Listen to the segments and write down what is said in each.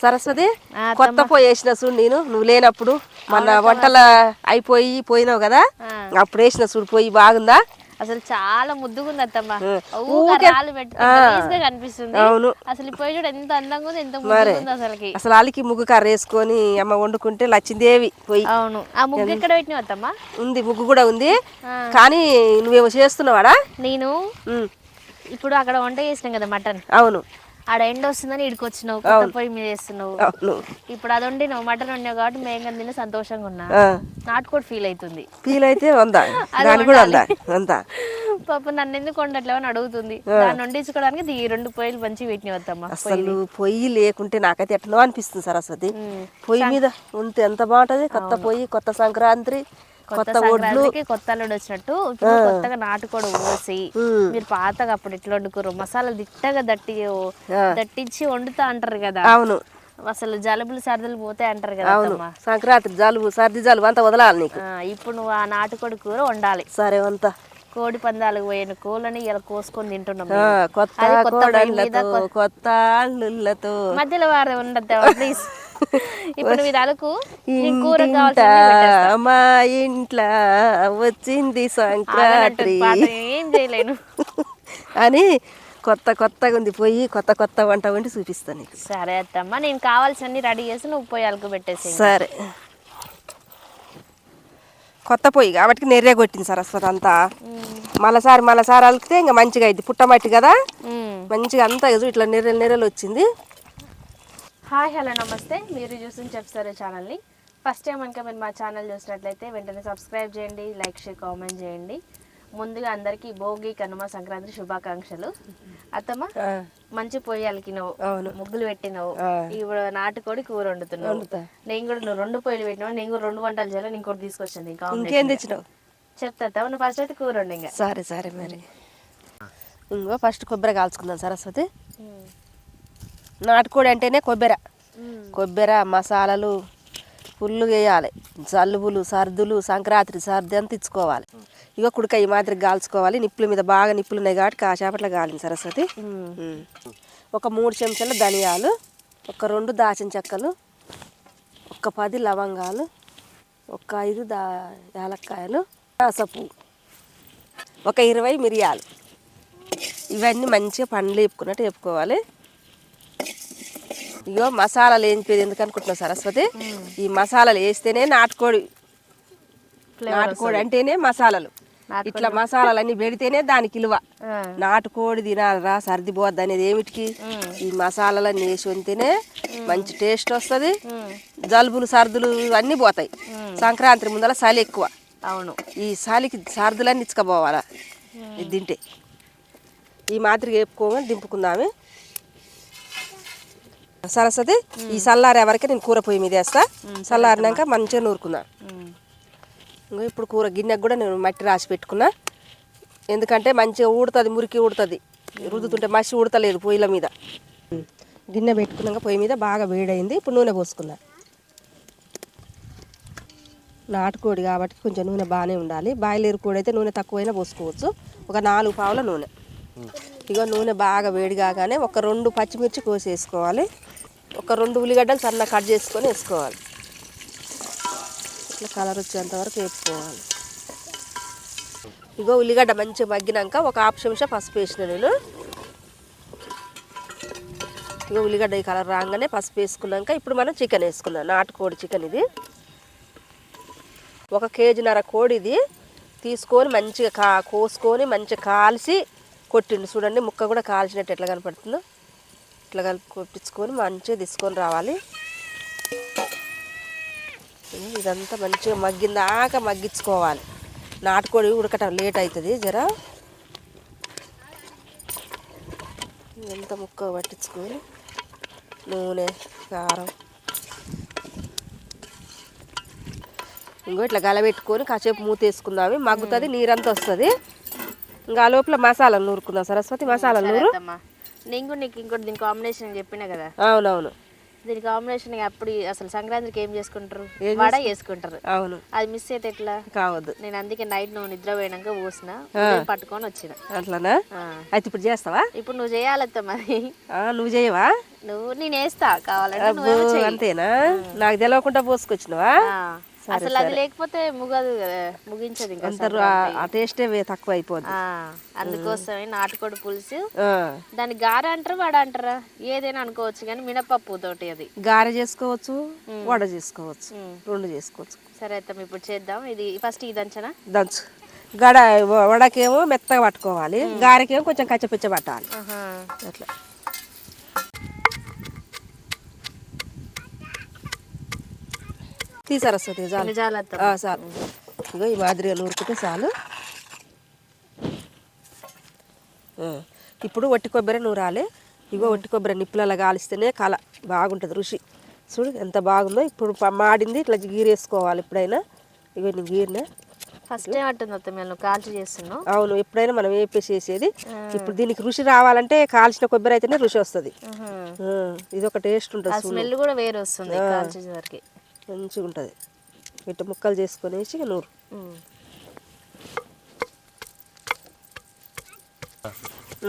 సరస్వతి కొత్త పొయ్యి వేసిన చూడు నేను. నువ్వు లేనప్పుడు మన వంటల అయిపోయి పోయినావు కదా. అప్పుడు వేసిన చూడు పొయ్యి బాగుందా? అసలు చాలా ముద్దుగుంది అత్తమ్మ. కనిపిస్తుంది. అవును. అసలు ఈ పొయ్యి చూడు ఎంత అందంగా ఉంది ఎంత ముద్దుగుంది అసలుకి. అసలు అలికి ముగ్గు కర్ర వేసుకొని అమ్మ వండుకుంటే లచ్చిందేవి పొయ్యి అవును. ఆ ముగ్గు ఎక్కడ పెట్టినావు అత్తమ్మ? ఉంది ముగ్గు కూడా ఉంది. కానీ నువ్వేమో చేస్తున్నావాడా? నేను ఇప్పుడు అక్కడ వంట చేసినాం కదా మటన్. అవును. ఆడ ఎండ వస్తుందని ఇడికి వచ్చినావు కొత్త పొయ్యి మీద చేస్తున్నావు. అవును. ఇప్పుడు అది వండి నువ్వు మటన్ వండినావు కాబట్టి మేము కానీ తిని సంతోషంగా ఉన్నా. ఆ, నాటుకోడి ఫీల్ అవుతుంది. ఫీల్ అయితే దాని కూడా అంతా పాప నన్ను ఎందుకు వండట్లేవు అని అడుగుతుంది. దాన్ని వండించుకోవడానికి ఈ రెండు పొయ్యిలు మంచిగా పెట్టినావు అత్తమ్మ అసలు పొయ్యి లేకుంటే నాకైతే ఎట్లనో అనిపిస్తుంది సరస్వతి పొయ్యి మీద ఉంటే ఎంత బాగుంటది? కొత్త పొయ్యి కొత్త సంక్రాంతి కొత్త సంక్రాంతికి కొత్త అల్లుడు వచ్చినట్టు ఇప్పుడు కొత్తగా నాటుకోడి పోసి మీరు పాతగా అప్పుడు ఎట్లా వండుకోరు మసాలా దిట్టగా దట్టి. దట్టించి వండుతా అంటారు కదా. అవును. అసలు జలుబులు సర్దులు పోతాయి అంటారు కదా అవును. సంక్రాంతి జలుబు సర్ది జలుబు అంతా వదలాలి నీకు. ఆ, ఇప్పుడు నువ్వు ఆ నాటుకోడి కూర వండాలి. సరే అంతా కోడి పందాలకు పోయిన కోళ్ళని ఇలా కోసుకొని తింటున్నాం. కొత్త కోడళ్ళతో కొత్త మధ్యలో వారు ఉండద్దు ప్లీజ్ ఇప్పుడు కావాల్సిన మా ఇంట్లో వచ్చింది సంక్రాంతి. ఏం చేయలేను. అని కొత్త కొత్తగా ఉంది పోయి కొత్త కొత్త వంట వండి చూపిస్తాను నీకు. సరే అత్తమ్మ నేను కావాల్సినవి రెడీ చేసి నువ్వు పోయి అరకు పెట్టేసి సరే. కొత్త పొయ్యి కాబట్టి నెర్రే కొట్టింది సరస్వతి అంతా. మళ్ళసారి మళ్ళసారి అలికితే ఇంకా మంచిగా అయింది పుట్టమట్టి కదా? మంచిగా అంతా ఇట్లా నెర్రెలు నెర్రెలు వచ్చింది. హాయ్ హలో నమస్తే. మీరు చూసిన చెప్తారు ఛానల్ని ఫస్ట్ టైం కనుక మీరు మా ఛానల్ చూసినట్లయితే వెంటనే సబ్స్క్రైబ్ చేయండి లైక్ షేర్ కామెంట్ చేయండి. ముందుగా అందరికీ భోగి కనుమ సంక్రాంతి శుభాకాంక్షలు. అత్తమ్మ మంచి పొయ్యి అలికినావు అవును. ముగ్గులు పెట్టినావు. ఇప్పుడు నాటుకోడి కూర వండుతున్నావు. వండుతా. నేను కూడా నువ్వు రెండు పొయ్యిలు పెట్టినావు? నేను కూడా రెండు వంటలు చేయాలి ఇంకోటి తీసుకొచ్చింది ఇంకా ఇంకేం తెచ్చినావు? చెప్తా నువ్వు ఫస్ట్ అయితే కూర వండి సరే సరే మరి. ఇంకో ఫస్ట్ కొబ్బరి కాల్చుకుందాం సరస్వతి. నాటుకోడి అంటేనే కొబ్బరి. కొబ్బరి మసాలాలు ఫుల్లు వేయాలి. జలుబులు సర్దులు సంక్రాంతి సర్ది అంతా ఇచ్చుకోవాలి. ఇగో కుడక ఈ మాదిరి కాల్చుకోవాలి నిప్పుల మీద బాగా నిప్పులు ఉన్నాయి కాబట్టి కాసేపట్లో కాలింది సరస్వతి. ఒక మూడు చెంచాల ధనియాలు ఒక రెండు దాచిన చెక్కలు ఒక పది లవంగాలు ఒక ఐదు దా యాలక్కాయలు పసుపు ఒక ఇరవై మిరియాలు. ఇవన్నీ మంచిగా పండ్లు వేపుకున్నట్టు వేపుకోవాలి. ఇగో మసాలాలు వేయించేది ఎందుకు అనుకుంటున్నావు సరస్వతి? ఈ మసాలాలు వేస్తేనే నాటుకోడి నాటుకోడి అంటేనే మసాలాలు. ఇట్లా మసాలాలు అన్ని పెడితేనే దానికి విలువ ఆ. నాటుకోడి తినాలరా సర్ది పోద్ది అనేది ఏమిటికి ఈ మసాలాలన్నీ వేసి వండితేనే మంచి టేస్ట్ వస్తుంది. జలుబులు సర్దులు ఇవన్నీ పోతాయి. సంక్రాంతి ముందర చలి ఎక్కువ. అవును. ఈ చలికి సర్దులన్నీ ఇచ్చుకపోవాలా? ఇది తింటే. ఈ మాదిరిగా వేపుకోమని దింపుకుందామే. సరస్వతి ఈ చల్లారే వరకే నేను కూర పొయ్యి మీద వేస్తా. చల్లారినాక మంచిగా. ఇంకో ఇప్పుడు కూర గిన్నెకు కూడా నేను మట్టి రాసి పెట్టుకున్నా. ఎందుకంటే మంచిగా ఊడుతుంది మురికి ఊడుతుంది. రుద్దుతుంటే మసి ఊడతలేదు పొయ్యిల మీద. గిన్నె పెట్టుకున్నాక పొయ్యి మీద బాగా వేడైంది. ఇప్పుడు నూనె పోసుకుందాం నాటుకోడి కాబట్టి కొంచెం నూనె బాగానే ఉండాలి. బాయిలేరు కోడి అయితే నూనె తక్కువైనా పోసుకోవచ్చు. ఒక నాలుగు పావుల నూనె. ఇగో నూనె బాగా వేడి కాగానే ఒక రెండు పచ్చిమిర్చి కోసి వేసుకోవాలి ఒక రెండు ఉల్లిగడ్డలు సన్న కట్ చేసుకొని వేసుకోవాలి. ఇట్లా కలర్ వచ్చేంత వరకు వేపుకోవాలి. ఇగో ఉల్లిగడ్డ మంచిగా మగ్గినాక ఒక హాఫ్ నిమిషం పసుపు వేసిన నేను. ఇగో ఉల్లిగడ్డ ఈ కలర్ రాగానే పసుపు వేసుకున్నాక ఇప్పుడు మనం చికెన్ వేసుకుందాం. నాటుకోడి చికెన్ ఇది. ఒక కేజీన్నర కోడి ఇది తీసుకొని మంచిగా కా కోసుకొని మంచిగా కాల్చి కొట్టిండు. చూడండి ముక్క కూడా కాల్చినట్టు ఎట్లా కనపడుతుందో. ఇట్లా కలిపి కొట్టించుకొని మంచిగా తీసుకొని రావాలి. ఇదంతా మంచిగా మగ్గిందాక మగ్గించుకోవాలి. నాటుకోడి ఉడకటం లేట్ అవుతుంది జర. ఇదంతా ముక్క పట్టించుకొని నూనె కారం. ఇంకో ఇట్లా గలబెట్టుకొని కాసేపు మూత వేసుకుందాము మగ్గుతుంది నీరంతా వస్తుంది. ఇంకా ఆ లోపల మసాలా నూరుకుందాం. సరస్వతి మసాలా నూరు. నేను కూడా నీకు ఇంకోటి దీని కాంబినేషన్ చెప్పిన కదా. అవునవును. దీని కాంబినేషన్ అప్పుడు అసలు సంక్రాంతికి ఏం చేసుకుంటారు? వడ చేసుకుంటారు. అవును. అది మిస్ అయితే ఎట్లా? కావద్దు. నేను అందుకే నైట్ నువ్వు నిద్ర పోయినాక పోసిన పట్టుకొని వచ్చిన. అట్లానా. అయితే ఇప్పుడు చేస్తావా? ఇప్పుడు నువ్వు చేయాలత్త మరి. ఆ, నువ్వు చేయవా? నువ్వు నేను వేస్తా. కావాలంటే. అంతేనా? నాకు తెలవకుండా పోసుకొచ్చినవా? అసలు అది లేకపోతే ముగదు కదా ముగించదు ఇంకా ఆ టేస్టే తక్కువ అయిపోద్ది ఆ, అందుకోసమే నాటుకోడి పులుసు. ఆ, దాన్ని గార అంటారా వడ అంటారా? ఏదైనా అనుకోవచ్చు కానీ మినపప్పు తోటి అది. గారె చేసుకోవచ్చు వడ చేసుకోవచ్చు. రెండు చేసుకోవచ్చు. సరే అయితే ఇప్పుడు చేద్దాం. ఇది ఫస్ట్ ఇది అంచనా దంచు. గడ వడకేమో మెత్తగా పట్టుకోవాలి. గారెకేమో కొంచెం కచ్చపిచ్చ పట్టాలి. అట్లా. తీసారు వస్తుంది చాలు. చాలు ఇగో ఈ మాదిరిగా నూరుకుంటే చాలు. ఇప్పుడు వట్టి కొబ్బరి నూరాలి. ఇగో వట్టి కొబ్బరి నిప్పులలో కాలిస్తేనే కల బాగుంటుంది రుచి. చూడు ఎంత బాగుందో. ఇప్పుడు మాడింది ఇట్లా గీరేసుకోవాలి ఎప్పుడైనా. ఇగో నేను గీరిన. ఫస్ట్ కాల్చి చేస్తున్నావు. అవును ఎప్పుడైనా మనం వేపేసి చేసేది ఇప్పుడు దీనికి రుచి రావాలంటే కాల్చిన కొబ్బరి అయితేనే రుచి వస్తుంది. ఇది ఒక టేస్ట్ ఉంటుంది స్మెల్ కూడా వేరే వస్తుంది కాల్చేసరికి. మంచిగా ఉంటుంది ఇట్లా ముక్కలు చేసుకొనేసి నూరు.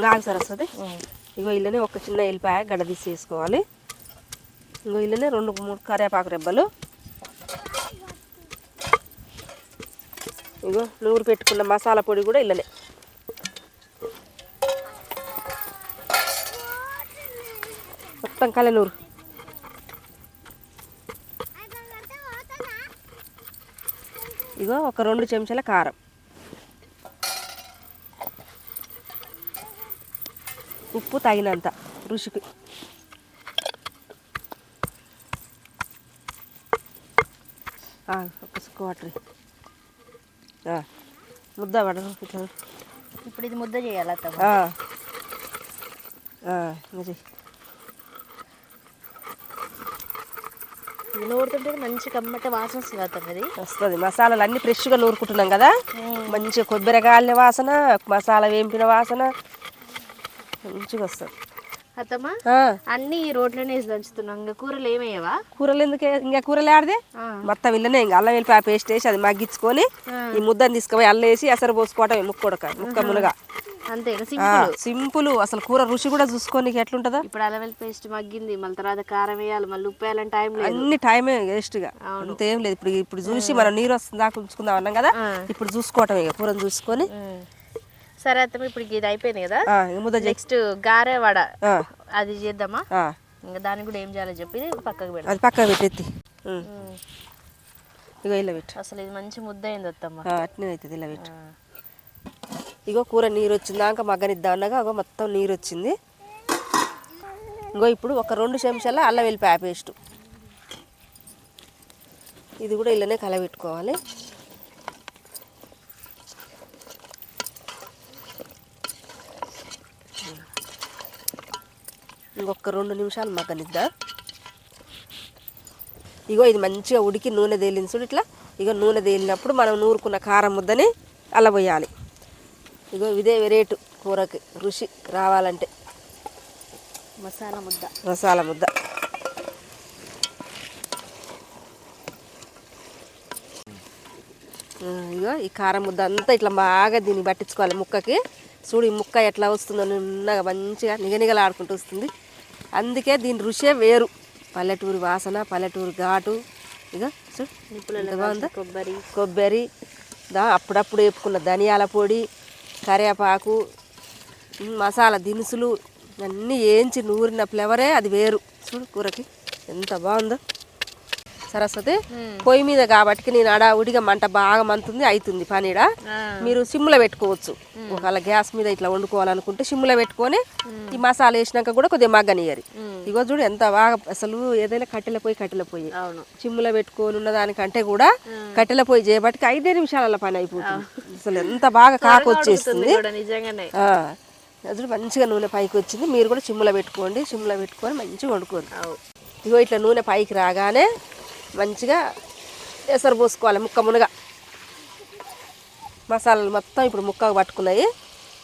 నాకు సరే వస్తుంది. ఇగో ఇల్లనే ఒక చిన్న ఎల్లిపాయ గడ్డ తీసి వేసుకోవాలి. ఇంకో ఇల్లనే రెండు మూడు కరివేపాకు రెబ్బలు. ఇగో నూరు పెట్టుకున్న మసాలా పొడి కూడా ఇల్లనే. మొత్తం కలే ఇగో ఒక రెండు చెంచాల కారం. ఉప్పు తగినంత రుచికి. ఒక సుక్క వాటర్. ఆ, ముద్ద పడరు ఇట్లా ఇప్పుడు ఇది ముద్ద చేయాలి ఇంకా చెయ్యి ఇది నూరుతుంటే మంచి కమ్మట వాసన వస్తుంది వస్తుంది. మసాలాలు అన్నీ ఫ్రెష్గా నూరుకుంటున్నాం కదా? మంచిగా కొబ్బరి కాలిన వాసన మసాలా వేంపిన వాసన మంచిగా వస్తుంది. అత్తమ్మ అన్ని ఈ రోట్లోనే వేసి దంచుతున్నాం. ఇంకా కూరలు ఏమయ్యవా? కూరలు ఎందుకు? ఇంకా కూరలు ఆడితే మొత్తం ఇల్లనే ఇంకా అల్లం వెల్లిపాయ పేస్ట్ వేసి అది మగ్గించుకొని ఈ ముద్దను తీసుకుపోయి అల్లం వేసి ఎసరు పోసుకోవటం ముక్కొడక ముక్క మునగ. అంతేనా ఆ, సింపుల్. సింపుల్. అసలు కూర రుచి కూడా చూసుకోని ఎట్లుంటుందో? ఇప్పుడు అల్లం వెల్లి పేస్ట్ మగ్గింది మళ్ళీ తర్వాత కారం వేయాలి మళ్ళీ ఉప్పు వేయాలని టైం లేదు. అన్ని టైమే వేస్ట్గా అంతేం లేదు. ఇప్పుడు ఇప్పుడు చూసి మనం నీరు వస్తుంది దాకా ఉంచుకుందాం అన్నాం కదా ఇప్పుడు చూసుకోవటం ఇక కూరను చూసుకొని. సరే అత్తమ్మ ఇప్పుడు ఇది అయిపోయింది కదా? ఇక. నెక్స్ట్ గారె వడ. అది చేద్దామా? ఇంకా దానికి కూడా ఏం చేయాలో చెప్పి పక్కకు పెడదాం అది ఉం. ఉమ్. ఇగో ఇలా పెట్టు. అసలు ఇది మంచి ముద్ద అయింది అత్తమ్మ. అట్నే అవుతుంది ఇలా పెట్టు. ఇగో కూర నీరు వచ్చిందాక మగ్గనిద్దాం అన్నగా అగో మొత్తం నీరు వచ్చింది ఇంకో ఇప్పుడు ఒక రెండు చెంచాల అల్లం వెల్లిపాయ పేస్ట్. ఇది కూడా ఇలానే కలబెట్టుకోవాలి. ఇంకొక రెండు నిమిషాలు మగ్గనిద్దా. ఇగో ఇది మంచిగా ఉడికి నూనె తేలింది చూడు ఇట్లా. ఇగో నూనె తేలినప్పుడు మనం నూరుకున్న కారం ముద్దని అలా పోయాలి ఇగో ఇదే రేటు కూరకి రుచి రావాలంటే. మసాలా ముద్ద. మసాలా ముద్ద. ఇగో ఈ కారం ముద్ద అంతా ఇట్లా బాగా దీన్ని పట్టించుకోవాలి ముక్కకి. చూడు ఈ ముక్క ఎట్లా వస్తుందో నిన్నగా మంచిగా నిగనిగలాడుకుంటూ వస్తుంది. అందుకే దీని రుచే వేరు. పల్లెటూరు వాసన పల్లెటూరు ఘాటు. ఇక చూడు కొబ్బరి. కొబ్బరి దా అప్పుడప్పుడు వేపుకున్న ధనియాల పొడి కరివేపాకు మసాలా దినుసులు అన్నీ వేయించి నూరిన ఫ్లేవరే అది వేరు. చూడు కూరకి ఎంత బాగుందో. సరస్వతి. పొయ్యి మీద కాబట్టి నేను ఆడ ఉడిగా మంట బాగా మంతుంది అవుతుంది పనిడ. మీరు సిమ్లో పెట్టుకోవచ్చు. ఒకవేళ గ్యాస్ మీద ఇట్లా వండుకోవాలనుకుంటే సిమ్లో పెట్టుకొని ఈ మసాలా వేసినాక కూడా కొద్దిగా మగ్గనియరి ఇగో చూడు ఎంత బాగా అసలు ఏదైనా కట్టెల పొయ్యి కట్టెల పొయ్యి. చిమ్ములో పెట్టుకొని ఉన్న దానికంటే కూడా కట్టెల పొయ్యి చేయబట్టి ఐదే నిమిషాలలో పని అయిపోతుంది. అసలు ఎంత బాగా కాకు వచ్చేస్తుంది కూడా నిజంగానే. ఆ, అసలు మంచిగా నూనె పైకి వచ్చింది. మీరు కూడా చిమ్ములో పెట్టుకోండి. చిమ్ములో పెట్టుకొని మంచిగా వండుకోండి. ఇగో ఇట్లా నూనె పైకి రాగానే మంచిగా ఎసరు పోసుకోవాలి ముక్క మునగ. మసాలాలు మొత్తం ఇప్పుడు ముక్కకు పట్టుకున్నాయి.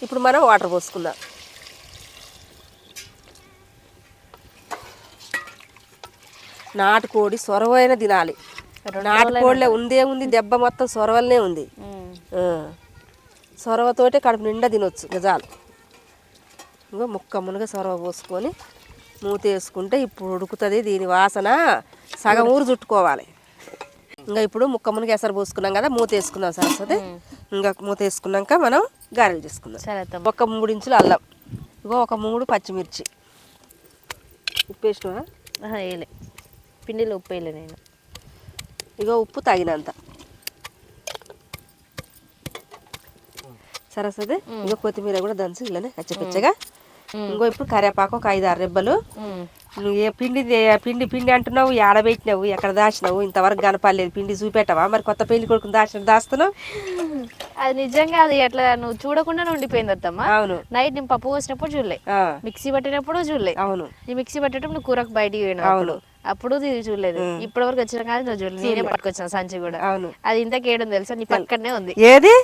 ఇప్పుడు మనం వాటర్ పోసుకుందాం. నాటుకోడి సొరవైన తినాలి. నాటుకోడిలో ఉందే ఉంది దెబ్బ మొత్తం సొరవలనే ఉంది. సొరవతోటే కడుపు నిండా తినొచ్చు గజాలు. ఇంకో ముక్క మునగ సొరవ పోసుకొని మూత వేసుకుంటే ఇప్పుడు ఉడుకుతుంది దీని వాసన సగం ఊరు చుట్టుకోవాలి. ఇంకా ఇప్పుడు ముక్క మునగ ఎసరు పోసుకున్నాం కదా మూత వేసుకుందాం సరస్వతి. ఇంకా మూత వేసుకున్నాక మనం గారెలు చేసుకుందాం. ఒక మూడు ఇంచులు అల్లం ఇగో ఒక మూడు పచ్చిమిర్చి. ఉప్పు వేసినవా? వేయలే. పిండిలో ఉప్పు వేయలే నేను. ఇగో ఉప్పు తగినంత. సరస్వతి ఇగో కొత్తిమీర కూడా దంచు ఇలానే కచ్చపిచ్చగా ఇంకో ఇప్పుడు కరివేపాకు ఒక ఐదు ఆరు రెబ్బలు ఏ పిండి పిండి పిండి అంటున్నావు ఆడబెట్టినావు ఎక్కడ దాచినావు ఇంతవరకు కనపడలేదు పిండి చూపెట్టవా? మరి కొత్త పెళ్ళి కొడుకుని దాచిన దాస్తున్నావు? అది నిజంగా అది అట్లా నువ్వు చూడకుండా ఉండిపోయింది అత్తమ్మ. అవును. నైట్ నేను పప్పు పోసినప్పుడు చూడలే. మిక్సీ పట్టినప్పుడు చూడలే. అవును. ఈ మిక్సీ పట్టేటప్పుడు నువ్వు కూరకు బయటికి పోయినావు అప్పుడు. అప్పుడు ఇది చూడలేదు. ఇప్పటి వరకు వచ్చిన కానీ నువ్వు చూడలేదు నేనే పట్టుకొచ్చిన సంచి కూడా. అవును. అది ఇంత తెలుసా? నీ పక్కనే ఉంది. ఏది?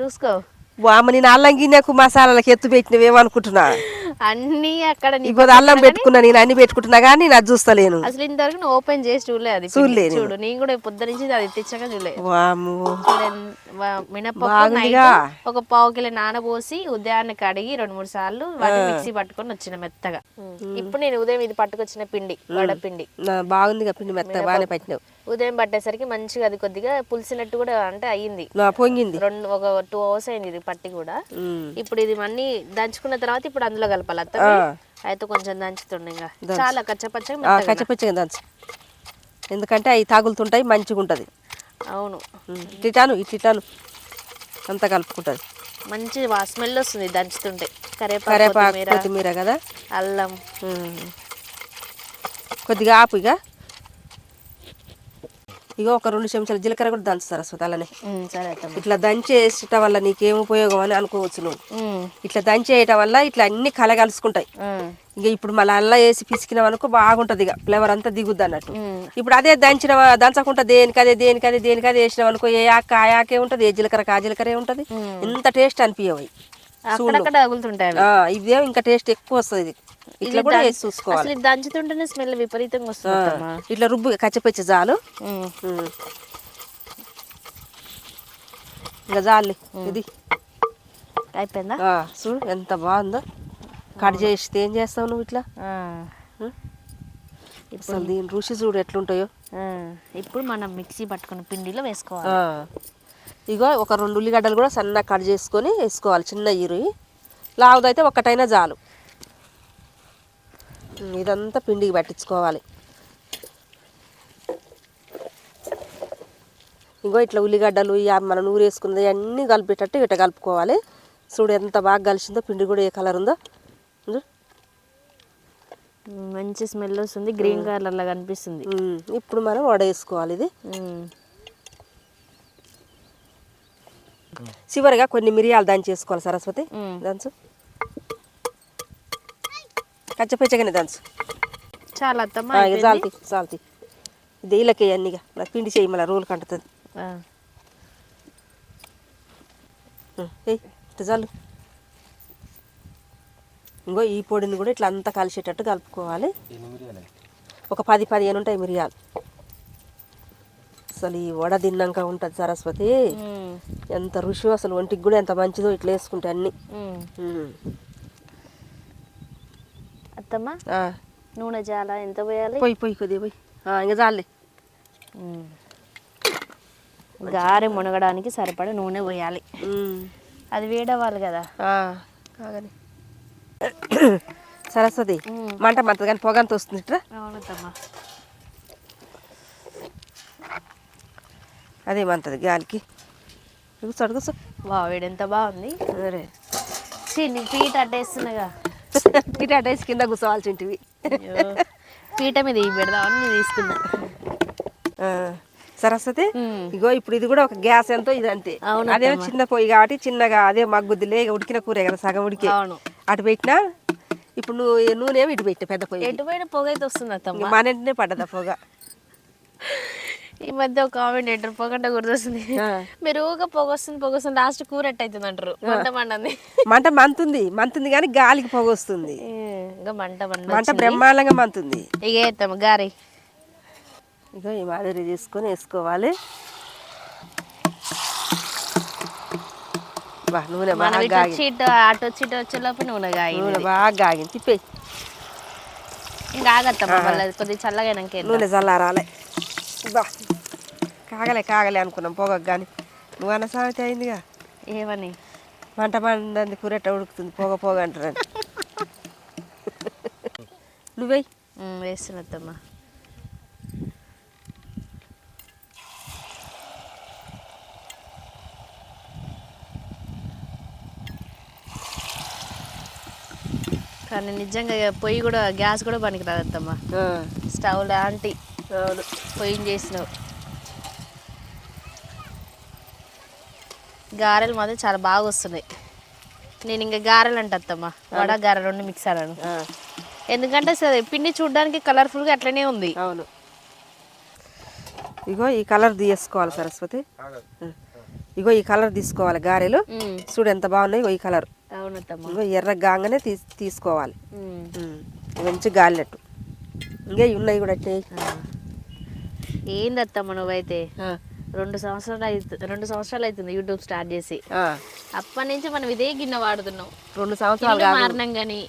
చూసుకో. నేను అల్లం గిన్నెకు మసాలాలకు ఎత్తు పెట్టినవేమనుకుంటున్నా అన్ని అక్కడ నీ ఇప్పుడు అల్లం పెట్టుకున్నా నేను అన్ని పెట్టుకుంటున్నా కానీ నేను అది చూస్తలేను. అసలు ఇంతవరకు ఓపెన్ చేసి చూడలే అది చూడలే పిండి. చూడు నేను కూడా పొద్దు నుంచి అది తెచ్చాక చూడలే. వాము చూడు ఎన్- వా- మినపప్పు బాగుందిగా. నైట్ ఒక పావు కిలో నానబోసి ఉదయాన్నే కడిగి రెండు మూడు సార్లు వాటిని మిక్సీ పట్టుకొని వచ్చిన మెత్తగా. ఇప్పుడు నేను ఉదయం ఇది పట్టుకొచ్చిన పిండి వడపిండి. బాగుంది పిండి మెత్త బాగానే పట్టినావు. ఉదయం పట్టేసరికి మంచిగా అది కొద్దిగా పులిసినట్టు కూడా అంటే అయ్యింది. పొంగింది. రెండు ఒక టూ అవర్స్ అయింది ఇది పట్టి కూడా. ఇప్పుడు ఇది అన్ని దంచుకున్న తర్వాత ఇప్పుడు అందులో కలపాలి. అత్త. అయితే కొంచెం దంచుతుండే ఇంకా. చాలా కచ్చపచ్చగా. కచ్చపచ్చగా దంచు. ఎందుకంటే అవి తగులుతుంటాయి మంచిగా ఉంటుంది అవును ఇట్లాను ఇట్లాను అంతా కలుపుకుంటుంది. మంచి స్మెల్ వస్తుంది దంచుతుంటే. కరేపాకు కొత్తిమీర కదా? అల్లం. కొద్దిగా ఆపు ఇక. ఇగో ఒక రెండు చెంచాల జీలకర్ర కూడా దంచు సరస్వతి అలానే సరే ఇట్లా దంచేయటం వల్ల నీకేం ఉపయోగం అని అనుకోవచ్చు నువ్వు. ఇట్లా దంచేయటం వల్ల ఇట్లా అన్ని కలగలుసుకుంటాయి. ఇక ఇప్పుడు మళ్ళీ అల్లం వేసి పిసికినాం అనుకో బాగుంటుంది ఇక ఫ్లేవర్ అంతా దిగుద్ది అన్నట్టు. ఇప్పుడు అదే దంచిన దంచకుండా దేనికి అదే దేనికి అదే దేనికి అదే వేసినాం అనుకో ఏ ఆకు ఆ ఆకే ఉంటుంది ఏ జీలకర్ర ఆ జీలకర్ర ఉంటుంది. ఇంత టేస్ట్ అనిపించవు ఇదేమో ఇంకా టేస్ట్ ఎక్కువ వస్తుంది ఇది. ఇట్లా కూడా వేసి చూసుకోవాలి. దంచుతుంటేనే స్మెల్ విపరీతంగా వస్తుంది. ఇట్లా రుబ్బు కచ్చపెచ్చి చాలు ఉమ్. ఇంకా చాలు ఇది. అయిపోయిందా? చూడు ఎంత బాగుందో. కట్ చేస్తే ఏం చేస్తావు నువ్వు ఇట్లా? అసలు దీని రుచి చూడు ఎట్లుంటాయో. ఇప్పుడు మనం మిక్సీ పట్టుకున్న పిండిలో వేసుకోవాలి. ఇగో ఒక రెండు ఉల్లిగడ్డలు కూడా సన్నగా కట్ చేసుకొని వేసుకోవాలి చిన్న ఇరుయి లావుదైతే ఒక్కటైనా చాలు ఇదంతా పిండికి పట్టించుకోవాలి. ఇంకో ఇట్లా ఉల్లిగడ్డలు మనం నూరు వేసుకున్నది అన్నీ కలిపేటట్టు ఇట్లా కలుపుకోవాలి. చూడు ఎంత బాగా కలిసిందో పిండి కూడా ఏ కలర్ ఉందో. మంచి స్మెల్ వస్తుంది గ్రీన్ కలర్ లాగా కనిపిస్తుంది. ఇప్పుడు మనం వడ వేసుకోవాలి ఇది. చివరిగా కొన్ని మిరియాలు దంచి వేసుకోవాలి సరస్వతి. దంచు. కచ్చపచ్చగానే దంచు. చాలా చాల్తి చాల్తి ఇది ఇళ్ళకి అన్నీగా నాకు పిండి చేయి మళ్ళీ రోలు కంటుతుంది. చాలు. ఇంకో ఈ పొడిని కూడా ఇట్లా అంతా కలిసేటట్టు కలుపుకోవాలి. ఒక పది పదిహేను ఉంటాయి మిరియాలు. అసలు ఈ వడ తిన్నాక ఉంటుంది సరస్వతి. ఎంత రుచి అసలు ఒంటికి కూడా ఎంత మంచిదో ఇట్లా వేసుకుంటే అన్నీ. అత్తమ్మ నూనె చాలా ఎంత పోయాలి? పోయి పోయి కొద్దిగా పోయి. ఇంకా చాలే. గారె మునగడానికి సరిపడ నూనె పోయాలి. అది వేడవాలి కదా. కాగని సరస్వతి. మంట మంటది కానీ పొగ అంత వస్తుంది అదే మంటది గాలికి. కూర్చో వా వేడి ఎంత బాగుంది. అరే ఛీ, నీ పీట అడ్డేస్తున్నాగా ఇటు అటేసి కింద కూర్చోవాల్సి ఉంటుంది అయ్యో. పీట మీద ఈ పెడదామని నేను తీసుకున్నా. సరస్వతి. ఇగో ఇప్పుడు ఇది కూడా ఒక గ్యాస్ ఎంతో ఇది అంతే. అవును అదేమో చిన్న పొయ్యి కాబట్టి చిన్నగా అదే మగ్గుద్దిలే ఉడికిన కూరే కదా సగం ఉడికి. అటు పెట్టినా ఇప్పుడు నువ్వు నూనె ఇటు పెట్టిన పెద్ద పొయ్యి. ఎటు పోయిన పొగ అయితే వస్తుంది మన ఇంటినే పడ్డదా పొగ. ఈ మధ్య ఒక కామెంట్ ఏంటారు పొగంట గుర్తొస్తుంది. మీరు ఊగా పొగ వస్తుంది పొగ వస్తుంది లాస్ట్ కూర అవుతుంది అంటారు మంట మండంది. మంట మంతుంది మంతుంది కానీ గాలికి పొగ వస్తుంది ఇంకా మంట మండ మంట బ్రహ్మాండంగా మంతుంది. ఇక వేస్తాము గారి. ఇక ఈ మాదిరి తీసుకొని వేసుకోవాలి. నూనె బాగా అటు వచ్చి వచ్చే లోపు నూనె నూనె బాగా గాగింది. తిప్పేయి. ఇంకా ఆగత్తమ్మ మళ్ళీ కొద్దిగా వేద్దాం. నూనె చల్లారాలే. బా కాగలే కాగలే అనుకున్నాం పొగకు కానీ నువ్వు అన్న సామెత అయిందిగా? ఏమని? మంట మందంది కూరెట్ట ఉడుకుతుంది పొగ పొగ అంటారని. నువ్వెయ్యి ఉమ్, వేస్తున్నత్తమ్మ కానీ నిజంగా పొయ్యి కూడా గ్యాస్ కూడా పనికిరాదు అత్తమ్మ ఆ, స్టవ్ లాంటి అవును. పొయ్యిని చేసినావు? గారెలు మాత్రం చాలా బాగా వస్తున్నాయి. నేను ఇంకా గారెలు అంట అత్తమ్మ. వడ గారె రెండు మిక్స్ అన్నాను. ఎందుకంటే సరే పిండి చూడడానికి కలర్ఫుల్గా అట్లనే ఉంది. అవును. ఇగో ఈ కలర్ తీసుకోవాలి సరస్వతి. ఇగో ఈ కలర్ తీసుకోవాలి గారెలు. చూడు ఎంత బాగున్నాయి ఇగో ఈ కలర్ ఇగో ఎర్ర గాగానే తీ తీసుకోవాలి. మంచి గాలినట్టు. ఇంకా ఇవి ఉన్నాయి కూడా అట్టే ఆ. ఏంది అత్తమ్మ నువ్వైతే రెండు సంవత్సరాలు అవుతుంది రెండు సంవత్సరాలు అవుతుంది యూట్యూబ్ స్టార్ట్ చేసి. అప్పటి నుంచి మనం ఇదే గిన్నె వాడుతున్నాం. రెండు సంవత్సరాలు మారినాం కానీ.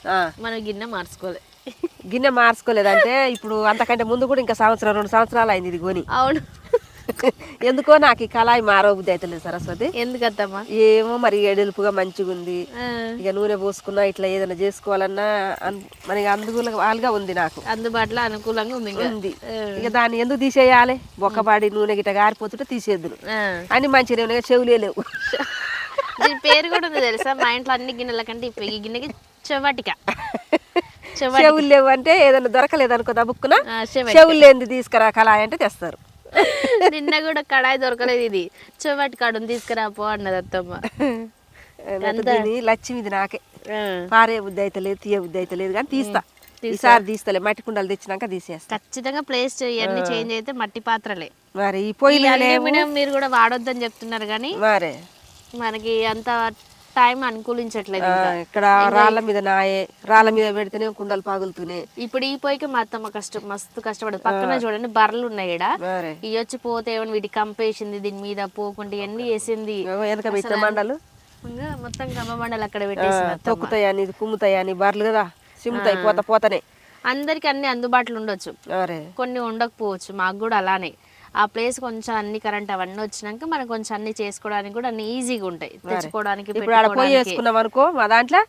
మనం గిన్నె మార్చుకోలే. గిన్నె మార్చుకోలేదంటే ఇప్పుడు అంతకంటే ముందు కూడా ఇంకా సంవత్సరం రెండు సంవత్సరాలు అయింది ఇది కొని. అవును. ఎందుకో నాకు ఈ కళాయి మారబుద్ధి అవుతలేదు సరస్వతి. ఎందుకు అత్తమ్మ ఏమో మరి ఎడులుపుగా మంచిగా ఉంది ఇక నూనె పోసుకున్నా ఇట్లా ఏదైనా చేసుకోవాలన్నా మనకి అందుగులుగా ఉంది నాకు. అందుబాటులో అనుకూలంగా ఉంది. ఉంది. ఇక దాన్ని ఎందుకు తీసేయాలి? బొక్కబాడి నూనె గిట్ట గారిపోతుంటే తీసేద్దును. అని మంచిగా ఉన్నాయి చెవులే లేవు. దీని పేరు కూడా ఉంది తెలుసా? మా ఇంట్లో అన్ని గిన్నెల కంటే ఈ గిన్నెకి చెవటిక. చెవటి చెవులు లేవు అంటే ఏదైనా దొరకలేదు అనుకో దబుక్కున చెవులు లేనిది తీసుకురా కళాయి అంటే తెస్తారు. నిన్న కూడా కడాయి దొరకలేదు ఇది. చెవటి కాడుని తీసుకురా పో అన్నది అత్తమ్మ. లక్ష్మిది నాకే. పారే బుద్ధి అయితే లేదు తీయ బుద్ధి అయితే లేదు కానీ తీస్తా. ఈసారి తీస్తలే మట్టి కుండలు తెచ్చినాక తీసేస్తా. ఖచ్చితంగా ప్లేస్ ఇవన్నీ చేంజ్ అయితే మట్టి పాత్రలే. మరి ఈ పొయ్యిలు లేవు అల్యూమినియం మీరు కూడా వాడొద్దని చెప్తున్నారు కానీ మరే. మనకి అంత టైం అనుకూలించట్లేదు. ఇక్కడ రాళ్ళ మీద నాయే రాళ్ళ మీద పెడితేనే కుండలు పగులుతున్నాయి ఇప్పుడు ఈ పోయికి మా అత్తమ్మ కష్టం మస్తు కష్టపడదు పక్కన చూడండి బర్రెలు ఉన్నాయి మరే. ఇవి వచ్చి పోతే ఏమన్నా వీటికి కంపేసింది దీని మీద పోకుంటే ఇవన్నీ వేసింది. మండలు? మొత్తం గమ్మ మండలు అక్కడ అత్తమ్మ. తొక్కుతాయని కుమ్ముతాయని బర్రెలు కదా సిమ్ముతాయి పోత పోతనే. అందరికి అన్ని అందుబాటులో ఉండొచ్చు. కొన్ని ఉండకపోవచ్చు మాకు కూడా అలానే. ఆ ప్లేస్ కొంచెం అన్ని కరెంట్ అవన్నీ వచ్చినాక మనం కొంచెం అన్ని చేసుకోవడానికి కూడా అన్ని ఈజీగా ఉంటాయి. తెచ్చుకోవడానికి ఇప్పుడు ఆడ. వేసుకున్నాం అనుకో మా దాంట్లో.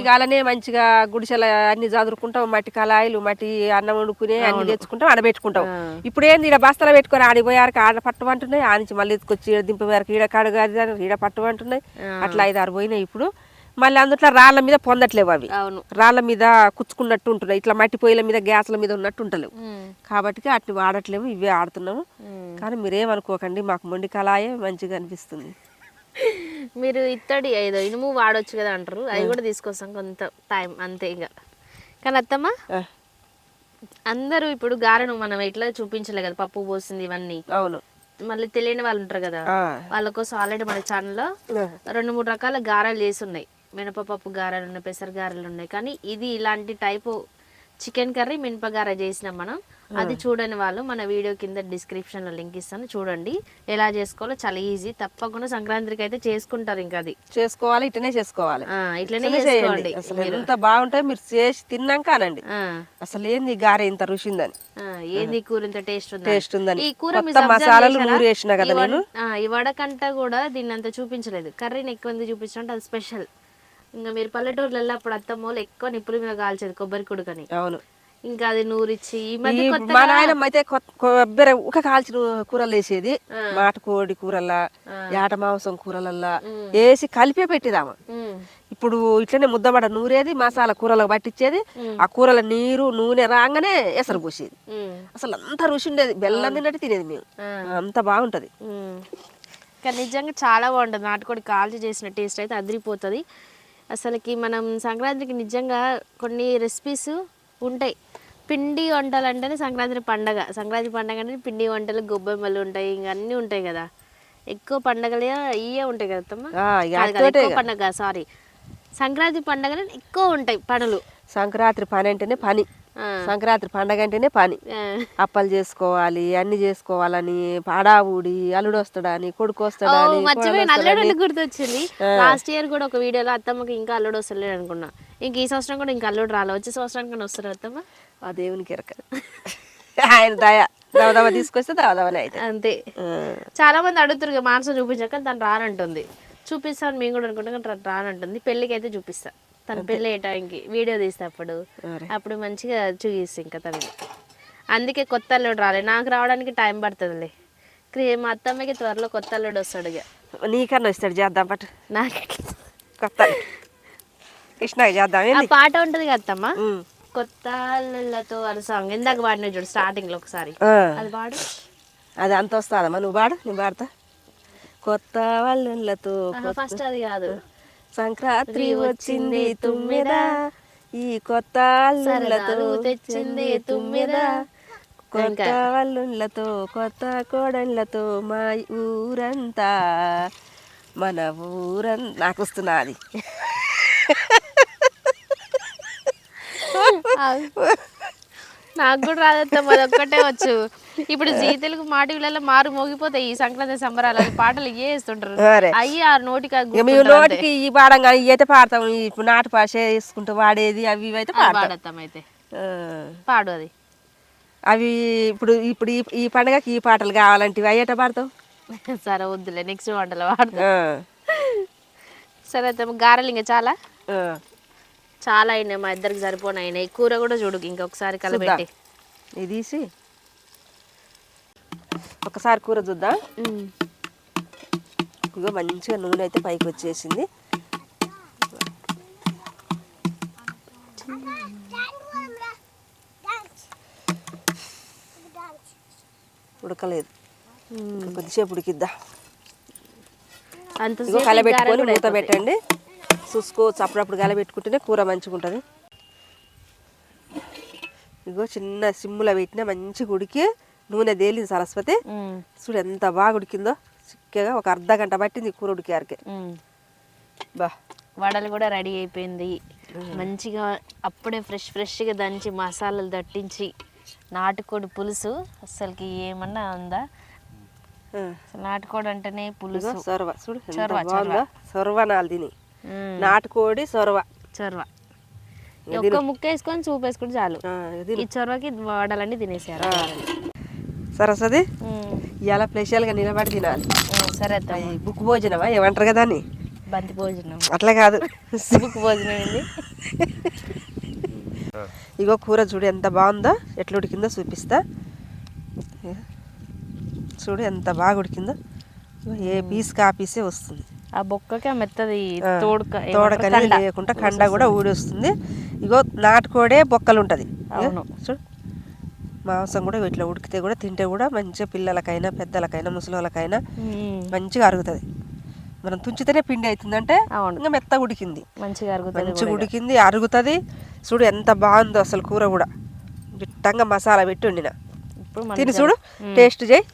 ఇక అలానే మంచిగా గుడిసెల అన్ని చదురుకుంటాం మట్టి కళాయిలు మట్టి అన్నం వండుకునే అన్ని తెచ్చుకుంటాం ఆడ పెట్టుకుంటాం ఇప్పుడు ఏంది ఈడ బస్తాలు పెట్టుకొని ఆడిపోయారు ఆడ పట్టమంటున్నాయి ఆ నుంచి మళ్ళీ ఎత్తుకొచ్చి ఈడ దింపే వరకు ఈడ అని ఈడ పట్టమంటున్నాయి అట్లా ఐదు ఆరు పోయినాయి ఇప్పుడు. మళ్ళీ అందుట్లో రాళ్ళ మీద పొందట్లేవు అవి. అవును. రాళ్ళ మీద కుచ్చుకున్నట్టు ఉంటున్నాయి. ఇట్లా మట్టి పొయ్యిల మీద గ్యాస్ల మీద ఉన్నట్టు ఉంటలేవు. కాబట్టి అట్ని వాడట్లేము ఇవే ఆడుతున్నాము. కానీ మీరేమనుకోకండి మాకు మొండి కళాయే మంచిగా అనిపిస్తుంది. మీరు ఇత్తడి ఏదో ఇనుము వాడొచ్చు కదా అంటారు. అది కూడా తీసుకొస్తాం కొంత టైం అంతే ఇక. కానీ అత్తమ్మ అందరూ ఇప్పుడు గారెను మనం ఇట్లా చూపించలే కదా పప్పు పోసింది ఇవన్నీ. అవును. మళ్ళీ తెలియని వాళ్ళు ఉంటారు కదా. వాళ్ళ కోసం ఆల్రెడీ మన ఛానల్లో రెండు మూడు రకాల గారెలు చేసి ఉన్నాయి. మినపపప్పు గారెలు ఉన్నాయి పెసర గారెలు ఉన్నాయి కానీ ఇది ఇలాంటి టైపు చికెన్ కర్రీ మినపగార చేసినాం మనం. అది చూడని వాళ్ళు మన వీడియో కింద description లో లింక్ ఇస్తాను చూడండి. ఎలా చేసుకోవాలో చాలా ఈజీ. తప్పకుండా సంక్రాంతికి అయితే చేసుకుంటారు ఇంకా అది. చేసుకోవాలి ఇట్లనే చేసుకోవాలి. ఇట్లనే చేసుకోండి. అసలు ఎంత బాగుంటాయి మీరు చేసి తిన్నాక అనండి. అసలు ఏంది గారె ఇంత రుచిందని? ఆ, ఏంది కూర ఇంత టేస్ట్ ఉంది టేస్ట్ ఉందని. ఈ కూర మసాలాలు నూరు వేసిన కదా నేను? ఈ వడకంట కూడా దీన్ని అంత చూపించలేదు. కర్రీని ఎక్కువ చూపించడం అది స్పెషల్. ఇంకా మీరు పల్లెటూరులో అప్పుడు అత్తమ్మోళ్ళు ఎక్కువ నిప్పుల మీద కాల్చేది కొబ్బరి కుడుకని. అవును. ఇంకా అది నూరిచ్చి మా నాయనమ్మ అయితే కొబ్బరి ఒక కాల్చిన కూరలు వేసేది. నాటుకోడి కూరల్లా యాట మాంసం కూరలల్లా వేసి కలిపే పెట్టేదామ. ఇప్పుడు ఇట్లనే ముద్దబడ నూరేది మసాలా కూరలకు పట్టించేది ఆ కూరల నీరు నూనె రాగానే ఎసరు పోసేది. అసలు అంత రుచి ఉండేది. బెల్లం తిన్నట్టు తినేది మేము. అంత బాగుంటది. కానీ నిజంగా చాలా బాగుంటుంది. నాటుకోడి కాల్చి చేసిన టేస్ట్ అయితే అదిరిపోతుంది. అసలుకి మనం సంక్రాంతికి నిజంగా కొన్ని రెసిపీస్ ఉంటాయి. పిండి వంటలు అంటేనే సంక్రాంతి పండగ. సంక్రాంతి పండగ అంటే పిండి వంటలు గొబ్బెమ్మలు ఉంటాయి ఇంకా అన్నీ ఉంటాయి కదా. ఎక్కువ పండగలే ఇవే ఉంటాయి కదా ఎక్కువ పండగ సారీ సంక్రాంతి పండగలు ఎక్కువ ఉంటాయి పనులు. సంక్రాంతి పని అంటేనే పని. సంక్రాంతి పండగ అంటేనే పని. అప్పలు చేసుకోవాలి అన్ని చేసుకోవాలని పాడావుడి అల్లుడు వస్తాడని కొడుకు వస్తాడని. గుర్తొచ్చింది? లాస్ట్ ఇయర్ కూడా ఒక వీడియోలో అత్తమ్మకి ఇంకా అల్లుడు వస్తలేడు అనుకున్నా. ఇంక ఈ సంవత్సరం కూడా ఇంకా అల్లుడు రాలే. వచ్చే సంవత్సరానికి వస్తారు అత్తమ్మ? ఆ దేవునికి ఎరక. ఆయన దయ. దవదవ తీసుకొస్తే దవదవనే అయితే అంతే. చాలా మంది అడుగుతారు మాంసం చూపించాక తను రానంటుంది. చూపిస్తాను మేము కూడా అనుకుంటాం రానంటుంది. పెళ్ళికి అయితే చూపిస్తా. తన పెళ్ళి టైంకి వీడియో తీస్తే అప్పుడు మంచిగా చూపిస్తా ఇంకా తనకి అందుకే కొత్త అల్లుడు రాలే. నాకు రావడానికి టైం పడుతుందిలే. క్రి- మా అత్తమ్మకి త్వరలో కొత్త అల్లుడు వస్తాడు ఇక. నీకన్నా వస్తాడు చేద్దాం పట్టు. నాకు కొత్త కృష్ణకి చేద్దాం పాట ఉంటుంది కదా అత్తమ్మ. కొత్త అల్లుళ్ళతో అని సాంగ్ ఇందాక పాడిన చూడు స్టార్టింగ్లో ఒకసారి. అది పాడు. అది అంత వస్తుందమ్మా. నువ్వు పాడు నువ్వు పాడతా. కొత్త వాళ్ళతో ఫస్ట్ అది కాదు. సంక్రాంతి వచ్చింది తుమ్మిద. ఈ కొత్త అల్లుళ్ళతో తెచ్చింది తుమ్మిద. కొత్త అల్లుళ్ళతో కొత్త కోడళ్ళతో మా ఊరంతా. మన ఊరం నాకు వస్తున్నా అది. నాకు కూడా రాదత్తమ్మ అది ఒక్కటే వచ్చు ఇప్పుడు జీ తెలుగు మాటివిలలో మారు మోగిపోతాయి ఈ సంక్రాంతి సంబరాలు అది పాటలు ఇవే వేస్తుంటారు. అయ్యి ఆ నోటికి మేము. నోటికి ఈ పాడం కానీ ఇవి అయితే పాడతాం ఇప్పుడు నాటు భాష వేసుకుంటూ వాడేది అవి ఇవి అయితే పాడతాం అయితే. పాడు అది అవి ఇప్పుడు ఇప్పుడు ఈ పండగకి ఈ పాటలు కావాలంటే ఇవి అయ్యేట పాడతావు సరే వద్దులే నెక్స్ట్ వంటలు వాడతాం ఆ. సరే అత్తమ్మ గారెలు ఇంకా చాలా. చాలా అయినాయి మా ఇద్దరికి సరిపోయినాయి అయినాయి. కూర కూడా చూడు ఇంకొకసారి కలబెట్టి. ఇది తీసి ఒకసారి కూర చూద్దాం. ఇగో మంచిగా నూనె అయితే పైకి వచ్చేసింది. ఉడకలేదు. కొద్దిసేపు ఉడికిద్దాం. ఈ కలబెట్టుకొని మూత. పెట్టండి. చూసుకోవచ్చు అప్పుడప్పుడు కలబెట్టుకుంటేనే కూర మంచిగా ఉంటుంది ఇగో చిన్న సిమ్ములో పెట్టిన మంచిగా ఉడికి నూనె తేలింది సరస్వతి. చూడు ఎంత బాగా ఉడికిందో. చిక్కగా ఒక అర్ధ గంట పట్టింది కూర ఉడికారికి. బా. వడలు కూడా రెడీ అయిపోయింది. మంచిగా అప్పుడే ఫ్రెష్ ఫ్రెష్గా దంచి మసాలాలు దట్టించి నాటుకోడి పులుసు. అసలుకి ఏమన్నా ఉందా? నాటుకోడి అంటేనే పులుసు. సొరవ. చూడు సొరవ నాలు తిని. నాటుకోడి సొరవ. చొరవ ఈ ఒక్క ముక్క వేసుకొని చూపు వేసుకుంటే చాలు. ఈ చొరవకి వడలన్నీ తినేసారు. సరస్వతి. ఇలా స్పెషల్గా నిలబడి తినాలి. సరే బుక్ భోజనమా? ఏమంటారు కదా అని. బంతి భోజనం. అట్లా కాదు. బుక్ భోజనం ఏంది? ఇగో కూర చూడు ఎంత బాగుందో ఎట్లా ఉడికిందో చూపిస్తా. చూడు ఎంత బాగా ఉడికిందో. ఇగో ఏ పీస్ కా పీసే వస్తుంది. ఆ బొక్కకి ఆ మెత్తది తోడుక తోడక అనేది లేకుండా కండ. కూడా ఊడి వస్తుంది ఇగో నాటుకోడే బొక్కలు ఉంటుంది. చూడు. మాంసం కూడా ఇట్లా ఉడికితే కూడా తింటే కూడా మంచిగా పిల్లలకైనా పెద్దలకైనా ముసలిళ్ళకైనా మంచిగా అరుగుతుంది. మనం తుంచితేనే పిండి అవుతుందంటే. ఇంకా మెత్తగా ఉడికింది. మంచిగా అరుగుతుంది మంచిగా ఉడికింది అరుగుతుంది. చూడు ఎంత బాగుందో అసలు కూర కూడా. గిట్టంగా మసాలా పెట్టి వండిన. ఇప్పుడు తిని చూడు. టేస్ట్ చేయి.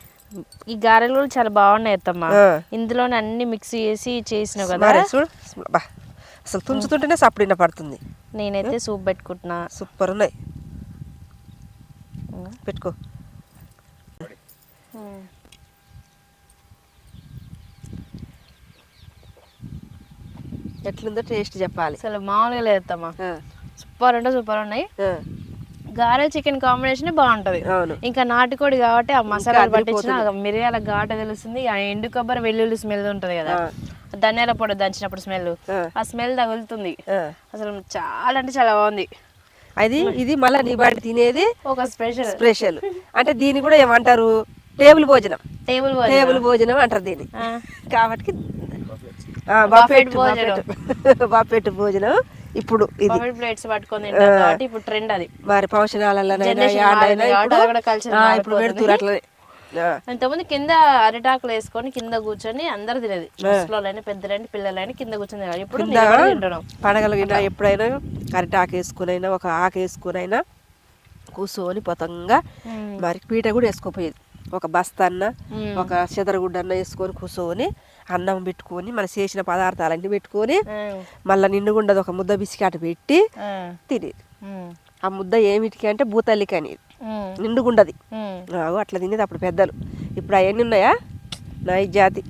ఈ గారెలు కూడా చాలా బాగున్నాయి అత్తమ్మ. ఇందులోనే అన్ని మిక్స్ చేసి చేసినావు కదా? చూడు అసలు తుంచుతుంటేనే సప్పుడిన పడుతుంది. నేనైతే సూప్ పెట్టుకుంటున్నా. సూపర్ ఉన్నాయి. పెట్టుకో. ఎట్లుందో టేస్ట్ చెప్పాలి. అసలు మామూలుగా లేదు అత్తమ్మ ఆ, సూపర్ అంటే సూపర్ ఉన్నాయి. గారె చికెన్ కాంబినేషన్ బాగుంటది. ఇంకా నాటుకోడి కాబట్టి ఆ మసాలాలు అదిరిపోతుంది. పట్టించిన మిరియాల ఘాట తెలుస్తుంది. ఆ ఎండు కొబ్బరి వెల్లుల్లి స్మెల్ ఉంటది కదా. ధనియాల పొడి దంచినప్పుడు స్మెల్. ఆ. స్మెల్ తగులుతుంది. అసలు చాలా అంటే చాలా బాగుంది. అది ఇది మళ్ళీ నీ బయట తినేది ఒక స్పెషల్. స్పెషల్. అంటే దీన్ని కూడా ఏమంటారు? టేబుల్ భోజనం. టేబుల్ టేబుల్ భోజనం అంటారు దీన్ని. కాబట్టి బఫెట్. భోజనం. బఫెట్ భోజనం. ఇప్పుడు ఇది ప్లేట్స్ పట్టుకొని కాబట్టి ఇప్పుడు ట్రెండ్ అది. మారింది కాబట్టి ఇప్పుడు. పెడుతురు అట్లనే. ఆ, ఇంతకుముందు కింద అరిటాకులు వేసుకొని కింద కూర్చొని అందరు తినేది. ముసలోళ్ళైనా పెద్దలైనా పిల్లలైనా కింద కూర్చొని ఇప్పుడు పండగలు గిట్ల ఎప్పుడైనా కరెక్ట్ ఆకు వేసుకునైనా ఒక ఆకు వేసుకునైనా కూర్చొని పొతంగా. మరి పీట కూడా వేసుకోపోయేది. ఒక బస్తా అన్న మ్మ్. ఒక చెదరగుడ్డ అన్న వేసుకొని కూర్చొని అన్నం పెట్టుకొని మన చేసిన పదార్థాలన్నీ పెట్టుకొని మళ్ళీ నిండుగుండదు ఒక ముద్ద బిస్కెట్ పెట్టి తినేది. ఆ ముద్ద ఏమిటికి అంటే భూతల్లికి అని ఉమ్, నిండుగుండది. అట్లా తినేది అప్పుడు పెద్దలు. ఇప్పుడు అవన్నీ ఉన్నాయా? నా జాతి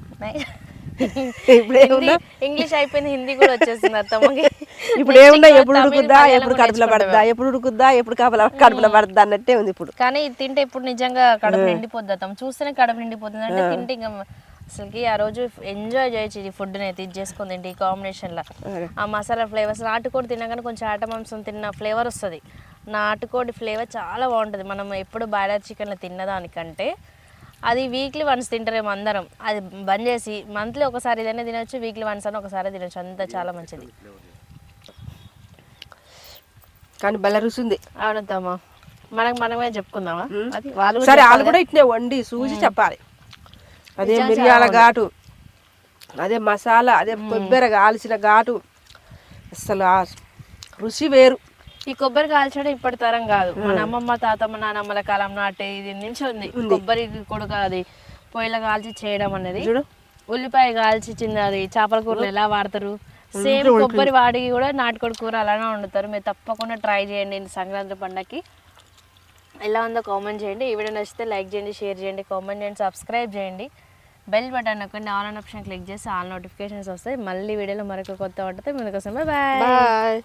ఇప్పుడు ఏమున్నా? ఇంగ్లీష్ అయిపోయింది హిందీ కూడా వచ్చేసింది అత్తమ్మకి ఇప్పుడు ఏమున్నా ఎప్పుడు ఉడుకుద్దా ఎప్పుడు కడుపులో పడద్దా ఎప్పుడు ఉడుకుద్దా ఎప్పుడు కడుపులో కడుపులో పడద్దా అన్నట్టే ఉంది ఇప్పుడు. కానీ ఇది తింటే ఇప్పుడు నిజంగా కడుపు నిండిపోద్ది అత్తమ్మ. చూస్తేనే కడుపు నిండిపోతుంది. అంటే తింటే ఇంకా అసలుకి ఆ రోజు ఎంజాయ్ చేయొచ్చు ఈ ఫుడ్ అయితే ఇది చేసుకొని తింటే ఈ కాంబినేషన్లో. ఆ మసాలా ఫ్లేవర్స్ నాటుకోడి తినగానే కొంచెం ఆట మాంసం తిన్న ఫ్లేవర్ వస్తుంది. నాటుకోడి ఫ్లేవర్ చాలా బాగుంటుంది. మనం ఎప్పుడు బాయిలర్ చికెన్లో తిన్నదానికంటే అది వీక్లీ వన్స్ తింటారేమో అందరం. అది బంద్ చేసి మంత్లీ ఒకసారి ఏదైనా తినొచ్చు వీక్లీ వన్స్ అని ఒకసారి తినొచ్చు. అంత చాలా మంచిది. కానీ భలే రుచి ఉంది అవునమ్మా మనకు మనమే చెప్పుకుందామా? అది వాళ్ళు సరే వాళ్ళు కూడా ఇట్నే వండి చూసి చెప్పాలి. అదే మిరియాల ఘాటు అదే మసాలా అదే కొబ్బరి కాల్చిన ఘాటు అసలు రుచి వేరు. ఈ కొబ్బరి కాల్చడం ఇప్పటి తరం కాదు. మన అమ్మమ్మ తాతమ్మ నానమ్మల కాలం నాటి ఇది నుంచి ఉంది. కొబ్బరి కొడుక అది పొయ్యిలో కాల్చి చేయడం అనేది. చూడు. ఉల్లిపాయ కాల్చి చిన్న అది చేపల కూరలు ఎలా వాడతారు? సేమ్ కొబ్బరి వాడి కూడా నాటుకోడి కూర అలానే వండుతారు. మీరు తప్పకుండా ట్రై చేయండి. సంక్రాంతి పండగకి ఎలా ఉందో కామెంట్ చేయండి. ఈ వీడియో నచ్చితే లైక్ చేయండి షేర్ చేయండి కామెంట్ చేయండి సబ్స్క్రైబ్ చేయండి. బెల్ బటన్ నొక్కండి. ఆల్ ఆన్ ఆప్షన్ క్లిక్ చేస్తే ఆల్ నోటిఫికేషన్స్ వస్తాయి. మళ్ళీ వీడియోలో మరొక కొత్త ఉంటుంది ముందుకోసం బాయ్. బాయ్.